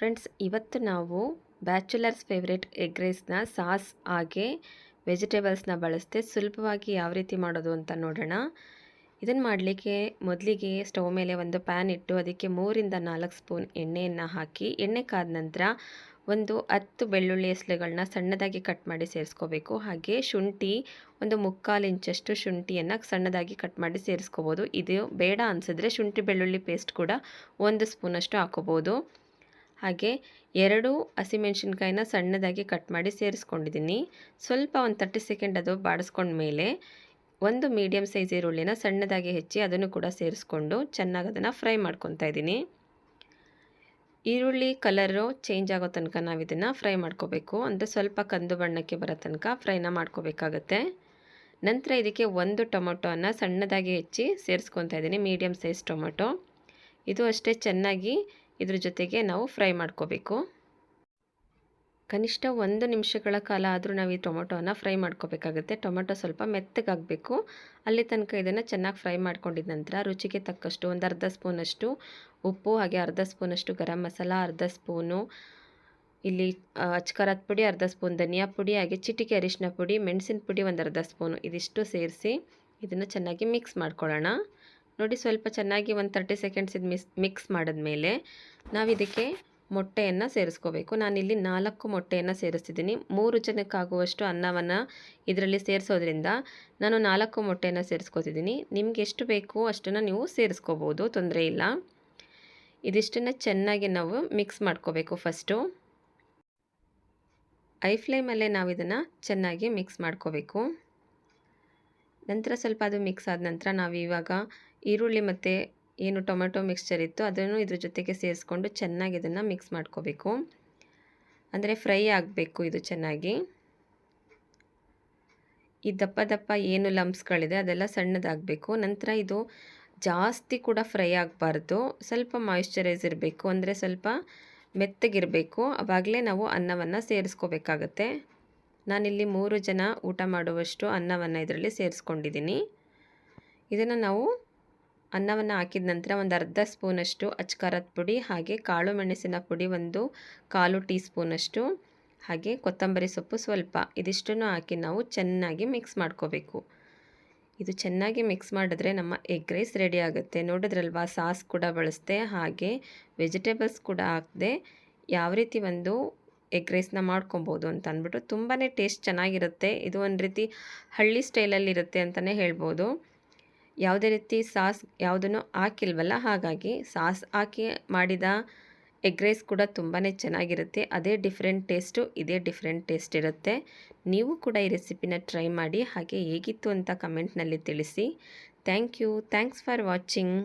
Friends, ಇವತ್ತು ನಾವು bachelors favourite egg ರೈಸ್ನ ಸಾಸ್ ಹಾಗೆ ವೆಜಿಟೇಬಲ್ಸ್ನ ಬಳಸದೆ ಸುಲಭವಾಗಿ ಯಾವ ರೀತಿ ಮಾಡೋದು ಅಂತ ನೋಡೋಣ. ಇದನ್ನು ಮಾಡಲಿಕ್ಕೆ ಮೊದಲಿಗೆ ಸ್ಟವ್ ಮೇಲೆ ಒಂದು ಪ್ಯಾನ್ ಇಟ್ಟು ಅದಕ್ಕೆ ಮೂರಿಂದ ನಾಲ್ಕು ಸ್ಪೂನ್ ಎಣ್ಣೆಯನ್ನು ಹಾಕಿ, ಎಣ್ಣೆ ಕಾದ ನಂತರ ಒಂದು ಹತ್ತು ಬೆಳ್ಳುಳ್ಳಿ ಎಸಲೆಗಳನ್ನ ಸಣ್ಣದಾಗಿ ಕಟ್ ಮಾಡಿ ಸೇರಿಸ್ಕೋಬೇಕು. ಹಾಗೆ ಶುಂಠಿ ಒಂದು ಮುಕ್ಕಾಲು ಇಂಚಷ್ಟು ಶುಂಠಿಯನ್ನು ಸಣ್ಣದಾಗಿ ಕಟ್ ಮಾಡಿ ಸೇರಿಸ್ಕೋಬೋದು. ಇದು ಬೇಡ ಅನಿಸಿದ್ರೆ ಶುಂಠಿ ಬೆಳ್ಳುಳ್ಳಿ ಪೇಸ್ಟ್ ಕೂಡ ಒಂದು ಸ್ಪೂನಷ್ಟು ಹಾಕೋಬೋದು. ಹಾಗೆ ಎರಡು ಹಸಿಮೆಣ್ಸಿನ್ಕಾಯಿನ ಸಣ್ಣದಾಗಿ ಕಟ್ ಮಾಡಿ ಸೇರಿಸ್ಕೊಂಡಿದ್ದೀನಿ. ಸ್ವಲ್ಪ ಒಂದು ತರ್ಟಿ ಸೆಕೆಂಡ್ ಅದು ಬಾಡಿಸ್ಕೊಂಡ್ಮೇಲೆ ಒಂದು ಮೀಡಿಯಮ್ ಸೈಜ್ ಈರುಳ್ಳಿನ ಸಣ್ಣದಾಗಿ ಹೆಚ್ಚಿ ಅದನ್ನು ಕೂಡ ಸೇರಿಸ್ಕೊಂಡು ಚೆನ್ನಾಗಿ ಅದನ್ನು ಫ್ರೈ ಮಾಡ್ಕೊತಾ ಇದ್ದೀನಿ. ಈರುಳ್ಳಿ ಕಲರು ಚೇಂಜ್ ಆಗೋ ತನಕ ನಾವು ಇದನ್ನು ಫ್ರೈ ಮಾಡ್ಕೋಬೇಕು. ಅಂದರೆ ಸ್ವಲ್ಪ ಕಂದು ಬಣ್ಣಕ್ಕೆ ಬರೋ ತನಕ ಫ್ರೈನ ಮಾಡ್ಕೋಬೇಕಾಗತ್ತೆ. ನಂತರ ಇದಕ್ಕೆ ಒಂದು ಟೊಮೊಟೊನ ಸಣ್ಣದಾಗಿ ಹೆಚ್ಚಿ ಸೇರಿಸ್ಕೊತಾ ಇದ್ದೀನಿ ಮೀಡಿಯಮ್ ಸೈಜ್ ಟೊಮೊಟೊ. ಇದು ಅಷ್ಟೇ ಚೆನ್ನಾಗಿ ಇದ್ರ ಜೊತೆಗೆ ನಾವು ಫ್ರೈ ಮಾಡ್ಕೋಬೇಕು. ಕನಿಷ್ಠ ಒಂದು ನಿಮಿಷಗಳ ಕಾಲ ಆದರೂ ನಾವು ಈ ಟೊಮೊಟೊನ ಫ್ರೈ ಮಾಡ್ಕೋಬೇಕಾಗುತ್ತೆ. ಟೊಮೊಟೊ ಸ್ವಲ್ಪ ಮೆತ್ತಗಾಗಬೇಕು. ಅಲ್ಲಿ ತನಕ ಇದನ್ನು ಚೆನ್ನಾಗಿ ಫ್ರೈ ಮಾಡ್ಕೊಂಡಿದ ನಂತರ ರುಚಿಗೆ ತಕ್ಕಷ್ಟು ಒಂದು ಅರ್ಧ ಸ್ಪೂನಷ್ಟು ಉಪ್ಪು, ಹಾಗೆ ಅರ್ಧ ಸ್ಪೂನಷ್ಟು ಗರಂ ಮಸಾಲ, ಅರ್ಧ ಸ್ಪೂನು ಇಲ್ಲಿ ಅಚ್ಕಾರದ ಪುಡಿ, ಅರ್ಧ ಸ್ಪೂನ್ ಧನಿಯಾ ಪುಡಿ, ಹಾಗೆ ಚಿಟಿಕೆ ಅರಿಶಿನ ಪುಡಿ, ಮೆಣಸಿನ ಪುಡಿ ಒಂದು ಅರ್ಧ ಸ್ಪೂನು ಇದಿಷ್ಟು ಸೇರಿಸಿ ಇದನ್ನು ಚೆನ್ನಾಗಿ ಮಿಕ್ಸ್ ಮಾಡ್ಕೊಳ್ಳೋಣ. ನೋಡಿ ಸ್ವಲ್ಪ ಚೆನ್ನಾಗಿ ಒಂದು ತರ್ಟಿ ಸೆಕೆಂಡ್ಸ್ ಇದು ಮಿಸ್ ಮಿಕ್ಸ್ ಮಾಡಿದ್ಮೇಲೆ ನಾವು ಇದಕ್ಕೆ ಮೊಟ್ಟೆಯನ್ನು ಸೇರಿಸ್ಕೋಬೇಕು. ನಾನಿಲ್ಲಿ ನಾಲ್ಕು ಮೊಟ್ಟೆಯನ್ನು ಸೇರಿಸ್ತಿದ್ದೀನಿ. ಮೂರು ಜನಕ್ಕಾಗುವಷ್ಟು ಅನ್ನವನ್ನು ಇದರಲ್ಲಿ ಸೇರಿಸೋದ್ರಿಂದ ನಾನು ನಾಲ್ಕು ಮೊಟ್ಟೆಯನ್ನು ಸೇರಿಸ್ಕೋತಿದ್ದೀನಿ. ನಿಮ್ಗೆ ಎಷ್ಟು ಬೇಕು ಅಷ್ಟನ್ನು ನೀವು ಸೇರಿಸ್ಕೋಬೋದು, ತೊಂದರೆ ಇಲ್ಲ. ಇದಿಷ್ಟನ್ನು ಚೆನ್ನಾಗಿ ನಾವು ಮಿಕ್ಸ್ ಮಾಡ್ಕೋಬೇಕು ಫಸ್ಟು ಐ ಫ್ಲೇಮಲ್ಲೇ ನಾವು ಇದನ್ನು ಚೆನ್ನಾಗಿ ಮಿಕ್ಸ್ ಮಾಡ್ಕೋಬೇಕು. ನಂತರ ಸ್ವಲ್ಪ ಅದು ಮಿಕ್ಸ್ ಆದ ನಂತರ ನಾವು ಇವಾಗ ಈರುಳ್ಳಿ ಮತ್ತು ಏನು ಟೊಮೆಟೊ ಮಿಕ್ಸ್ಚರ್ ಇತ್ತು, ಅದನ್ನು ಇದ್ರ ಜೊತೆಗೆ ಸೇರಿಸ್ಕೊಂಡು ಚೆನ್ನಾಗಿ ಇದನ್ನು ಮಿಕ್ಸ್ ಮಾಡ್ಕೋಬೇಕು. ಅಂದರೆ ಫ್ರೈ ಆಗಬೇಕು ಇದು ಚೆನ್ನಾಗಿ. ಈ ದಪ್ಪ ದಪ್ಪ ಏನು ಲಂಪ್ಸ್ಗಳಿದೆ ಅದೆಲ್ಲ ಸಣ್ಣದಾಗಬೇಕು. ನಂತರ ಇದು ಜಾಸ್ತಿ ಕೂಡ ಫ್ರೈ ಆಗಬಾರ್ದು. ಸ್ವಲ್ಪ ಮಾಯಿಶ್ಚರೈಸ್ ಇರಬೇಕು. ಅಂದರೆ ಸ್ವಲ್ಪ ಮೆತ್ತಗಿರಬೇಕು. ಆವಾಗಲೇ ನಾವು ಅನ್ನವನ್ನು ಸೇರಿಸ್ಕೋಬೇಕಾಗತ್ತೆ. ನಾನಿಲ್ಲಿ ಮೂರು ಜನ ಊಟ ಮಾಡುವಷ್ಟು ಅನ್ನವನ್ನು ಇದರಲ್ಲಿ ಸೇರಿಸ್ಕೊಂಡಿದ್ದೀನಿ. ಇದನ್ನು ನಾವು ಅನ್ನವನ್ನು ಹಾಕಿದ ನಂತರ ಒಂದು ಅರ್ಧ ಸ್ಪೂನಷ್ಟು ಅಚ್ಕಾರದ ಪುಡಿ, ಹಾಗೆ ಕಾಳು ಮೆಣಸಿನ ಪುಡಿ ಒಂದು ಕಾಲು ಟೀ ಸ್ಪೂನಷ್ಟು ಹಾಗೆ ಕೊತ್ತಂಬರಿ ಸೊಪ್ಪು ಸ್ವಲ್ಪ. ಇದಿಷ್ಟನ್ನು ಹಾಕಿ ನಾವು ಚೆನ್ನಾಗಿ ಮಿಕ್ಸ್ ಮಾಡ್ಕೋಬೇಕು. ಇದು ಚೆನ್ನಾಗಿ ಮಿಕ್ಸ್ ಮಾಡಿದ್ರೆ ನಮ್ಮ ಎಗ್ ರೈಸ್ ರೆಡಿ ಆಗುತ್ತೆ. ನೋಡಿದ್ರಲ್ವಾ, ಸಾಸ್ ಕೂಡ ಬಳಸ್ದೆ, ಹಾಗೆ ವೆಜಿಟೇಬಲ್ಸ್ ಕೂಡ ಹಾಕದೆ, ಯಾವ ರೀತಿ ಒಂದು ಎಗ್ ರೈಸ್ನ ಮಾಡ್ಕೊಬೋದು ಅಂತ ಅಂದ್ಬಿಟ್ಟು ತುಂಬಾ ಟೇಸ್ಟ್ ಚೆನ್ನಾಗಿರುತ್ತೆ. ಇದು ಒಂದು ರೀತಿ ಹಳ್ಳಿ ಸ್ಟೈಲಲ್ಲಿ ಇರುತ್ತೆ ಅಂತಲೇ ಹೇಳ್ಬೋದು. ಯಾವುದೇ ರೀತಿ ಸಾಸ್ ಯಾವುದನ್ನು ಹಾಕಿಲ್ವಲ್ಲ, ಹಾಗಾಗಿ ಸಾಸ್ ಹಾಕಿ ಮಾಡಿದ ಎಗ್ ರೈಸ್ ಕೂಡ ತುಂಬಾ ಚೆನ್ನಾಗಿರುತ್ತೆ. ಅದೇ ಡಿಫ್ರೆಂಟ್ ಟೇಸ್ಟು, ಇದೇ ಡಿಫ್ರೆಂಟ್ ಟೇಸ್ಟ್ ಇರುತ್ತೆ. ನೀವು ಕೂಡ ಈ ರೆಸಿಪಿನ ಟ್ರೈ ಮಾಡಿ, ಹಾಗೆ ಹೇಗಿತ್ತು ಅಂತ ಕಮೆಂಟ್ನಲ್ಲಿ ತಿಳಿಸಿ. Thank you. Thanks for watching.